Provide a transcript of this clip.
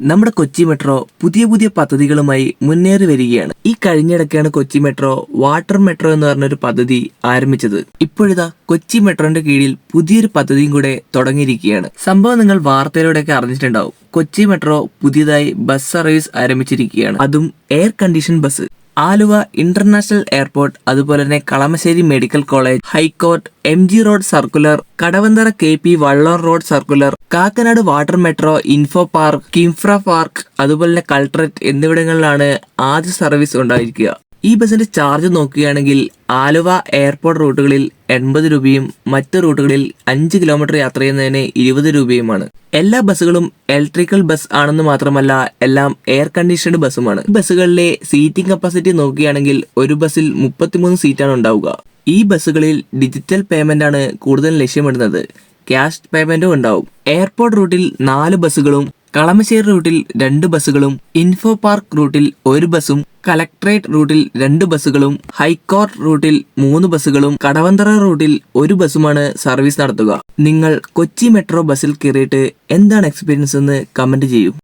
നമ്മുടെ കൊച്ചി മെട്രോ പുതിയ പുതിയ പദ്ധതികളുമായി മുന്നേറി വരികയാണ്. ഈ കഴിഞ്ഞിടയ്ക്കാണ് കൊച്ചി മെട്രോ വാട്ടർ മെട്രോ എന്ന് പറഞ്ഞൊരു പദ്ധതി ആരംഭിച്ചത്. ഇപ്പോഴിതാ കൊച്ചി മെട്രോന്റെ കീഴിൽ പുതിയൊരു പദ്ധതിയും കൂടെ തുടങ്ങിയിരിക്കുകയാണ്. സംഭവം നിങ്ങൾ വാർത്തയിലൂടെയൊക്കെ അറിഞ്ഞിട്ടുണ്ടാവും. കൊച്ചി മെട്രോ പുതിയതായി ബസ് സർവീസ് ആരംഭിച്ചിരിക്കുകയാണ്. അതും air condition bus. Aluva international airport അതുപോലെ തന്നെ Kalamassery medical college high court M G road circular Kadavanthra K P Vallor road circular Kakkanad water metro info park Kinfra park അതുപോലെ തന്നെ എന്നിവിടങ്ങളിലാണ് ആദ്യ service ഉണ്ടായിരിക്കുക. ഈ ബസിന്റെ ചാർജ് നോക്കുകയാണെങ്കിൽ ആലുവ എയർപോർട്ട് റൂട്ടുകളിൽ എൺപത് രൂപയും മറ്റ് റൂട്ടുകളിൽ അഞ്ച് കിലോമീറ്റർ യാത്ര ചെയ്യുന്നതിന് ഇരുപത് രൂപയുമാണ്. എല്ലാ ബസ്സുകളും ഇലക്ട്രിക്കൽ ബസ് ആണെന്ന് മാത്രമല്ല എല്ലാം എയർ കണ്ടീഷൻഡ് ബസ്സുമാണ്. ബസ്സുകളിലെ സീറ്റിംഗ് കപ്പാസിറ്റി നോക്കുകയാണെങ്കിൽ ഒരു ബസ്സിൽ മുപ്പത്തിമൂന്ന് സീറ്റാണ് ഉണ്ടാവുക. ഈ ബസ്സുകളിൽ ഡിജിറ്റൽ പേയ്മെന്റ് ആണ് കൂടുതൽ ലക്ഷ്യമിടുന്നത്. ക്യാഷ് പേയ്മെന്റും ഉണ്ടാവും. എയർപോർട്ട് റൂട്ടിൽ നാല് ബസ്സുകളും കളമശ്ശേരി റൂട്ടിൽ രണ്ട് ബസ്സുകളും ഇൻഫോ പാർക്ക് റൂട്ടിൽ ഒരു ബസ്സും കലക്ട്രേറ്റ് റൂട്ടിൽ രണ്ട് ബസ്സുകളും ഹൈക്കോർട്ട് റൂട്ടിൽ മൂന്ന് ബസ്സുകളും കടവന്തറ റൂട്ടിൽ ഒരു ബസ്സുമാണ് സർവീസ് നടത്തുക. നിങ്ങൾ കൊച്ചി മെട്രോ ബസ്സിൽ കയറിയിട്ട് എന്താണ് എക്സ്പീരിയൻസ് എന്ന് കമന്റ് ചെയ്യൂ.